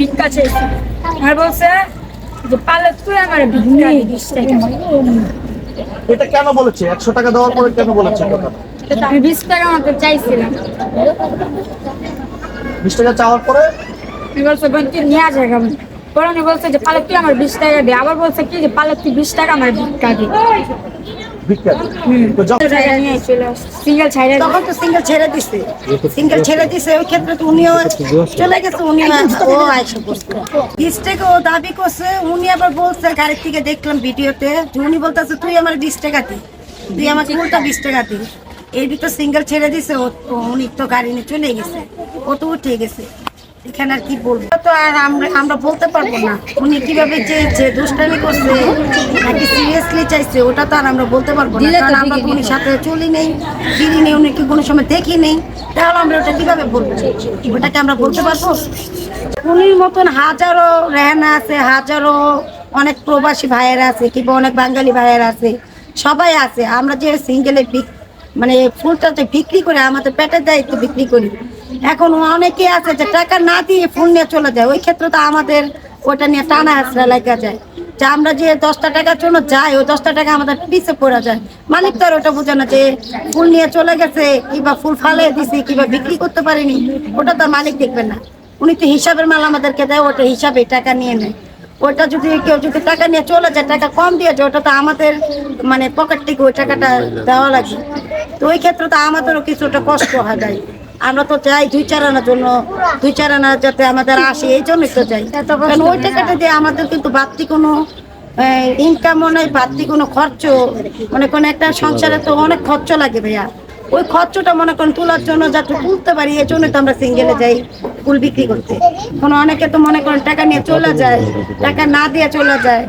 ভিক্ষা চাইছি। আর বলছে যে পালে তুই আমার ভিক্ষা এটা কেন বলেছে? একশো টাকা দেওয়ার পরে কেন বলেছে আমি বিশ টাকা আমাকে চাইছিলাম। বিশ টাকা চাওয়ার পরে? বলছে তুই নিয়ে আসে কেমন পরে বলছে যে পালে তুই আমার বিশ টাকা দে। আবার বলছে কি যে পালে তুই বিশ টাকা আমার ভিক্ষা দে। ভিক্ষা তো যখন টাকা নিয়ে চলে আসছে। সিঙ্গেল ছাইড়ে তখন তো সিঙ্গেল ছেড়ে দিছে। সিঙ্গেল ছেড়ে দিছে ওই ক্ষেত্রে তো উনিও চলে গেছে উনি ও আইসা করছে বিশ টাকা ও দাবি করছে উনি আবার বলছে গাড়ির থেকে দেখলাম ভিডিওতে উনি বলতেছে তুই আমার বিশ টাকা দি তুই আমাকে উল্টা বিশ টাকা দি এই ভিতর সিঙ্গেল ছেড়ে দিছে উনি তো গাড়ি নিয়ে চলে গেছে ও তো উঠে গেছে। এখানে আর কি বলব? তো আর আমরা আমরা বলতে পারব না। উনি কীভাবে যে দুষ্টামি করছে নাকি সিরিয়াসলি চাইছে ওটা তো আর আমরা বলতে পারব না। কারণ আমরা উনির সাথে চলি নেই ফিরি নেই উনিকে কোনো সময় দেখি নেই। তাহলে আমরা ওটা কীভাবে বলব? ওটাকে আমরা বলতে পারব? উনির মতন হাজারো রেহানা আছে হাজারো অনেক প্রবাসী ভাইয়েরা আছে কিংবা অনেক বাঙালি ভাইয়েরা আছে সবাই আছে। আমরা যে সিঙ্গেলে মানে ফুলটা যে বিক্রি করে আমাদের পেটের দায়িত্ব বিক্রি করি। এখন অনেকে আছে যে টাকা না দিয়ে ফোন নিয়ে চলে যায়। ওই ক্ষেত্রে তো আমাদের ওটা নিয়ে টানা হাসরা লাগা যায়। যে আমরা যে দশটা টাকার জন্য যাই, ওই দশটা টাকা আমাদের পিছে পড়া যায়। মালিক তো আর ওটা বোঝে না যে ফুল নিয়ে চলে গেছে, কিংবা ফুল ফালে দিছে, কিংবা বিক্রি করতে পারিনি, ওটা তো মালিক দেখবেন না। উনি তো হিসাবের মাল আমাদেরকে দেয়, ওটা হিসাবে টাকা নিয়ে নেয়। ওটা যদি কেউ যদি টাকা নিয়ে চলে যায়, টাকা কম দিয়ে যায়, ওটা তো আমাদের মানে পকেট থেকে ওই টাকাটা দেওয়া লাগে। তো ওই ক্ষেত্রে তো আমাদেরও কিছুটা কষ্ট হয় যায় আমরা তো চাই দুই চার আনার জন্য দুই চার আনা যাতে আমাদের আসে এই জন্যই তো চাই। কারণ ওই টাকাটা দিয়ে আমাদের কিন্তু বাড়তি কোনো ইনকামও নেই বাড়তি কোনো খরচ মানে কোনো একটা সংসারে তো অনেক খরচ লাগে ভাইয়া। ওই খরচটা মনে করেন তোলার জন্য যাতে তুলতে পারি এই জন্যই তো আমরা সিঙ্গেলে যাই ফুল বিক্রি করতে। কোনো অনেকে তো মনে করেন টাকা নিয়ে চলে যায় টাকা না দিয়ে চলে যায়।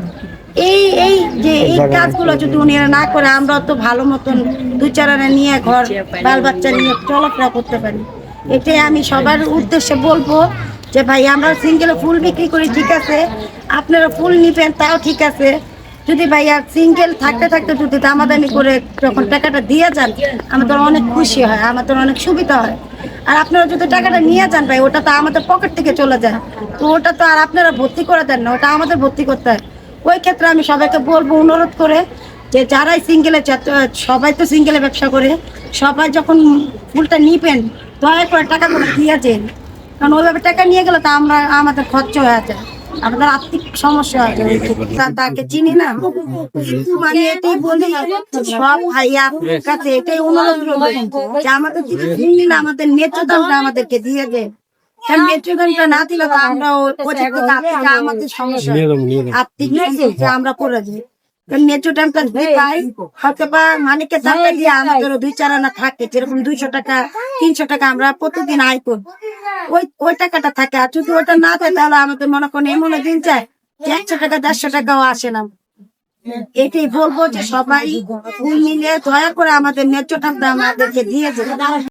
এই এই যে এই কাজগুলো যদি উনি না করে আমরা তো ভালো মতন দুই চার নিয়ে ঘর বাল বাচ্চা নিয়ে চলাফেরা করতে পারি। এটাই আমি সবার উদ্দেশ্যে বলব যে ভাই আমরা সিঙ্গেলে ফুল বিক্রি করি ঠিক আছে। আপনারা ফুল নিবেন তাও ঠিক আছে। যদি ভাই আর সিঙ্গেল থাকতে থাকতে যদি দামাদানি করে যখন টাকাটা দিয়ে যান আমাদের অনেক খুশি হয় আমাদের অনেক সুবিধা হয়। আর আপনারা যদি টাকাটা নিয়ে যান ভাই ওটা তো আমাদের পকেট থেকে চলে যায়। তো ওটা তো আর আপনারা ভর্তি করে দেন না ওটা আমাদের ভর্তি করতে হয়। ওই ক্ষেত্রে আমি সবাইকে বলব, অনুরোধ করে যে যারাই সিঙ্গেলে সবাই তো সিঙ্গেলে ব্যবসা করে, সবাই যখন ফুলটা নিবেন, দয়া করে টাকাগুলো দিয়ে যান কারণ ওইভাবে টাকা নিয়ে গেলে তো আমরা, আমাদের খরচ হয়ে যায়, আমাদের আর্থিক সমস্যা তা- তাকে চিনি না? মানে এটাই বলি, সব ভাইয়া কাছে এটাই অনুরোধ যে আমাদের যদি না আমাদের দামটা আমাদেরকে দিয়ে দেয় না দিলে আমরা আমাদের সমস্যা। আর্থিক আমরা পাই হয়তো বা দিয়ে দুই চার আনা থাকে যেরকম দুইশো টাকা তিনশো টাকা আমরা প্রতিদিন আয় ওই ওই টাকাটা থাকে। আর যদি ওটা না থাকে তাহলে আমাদের মনে করেন এমন দিন চায় যে একশো টাকা দেড়শো টাকাও আসে না। এটাই বলব যে সবাই মিলে দয়া করে আমাদের ন্যায্য আমাদেরকে দিয়ে দেবে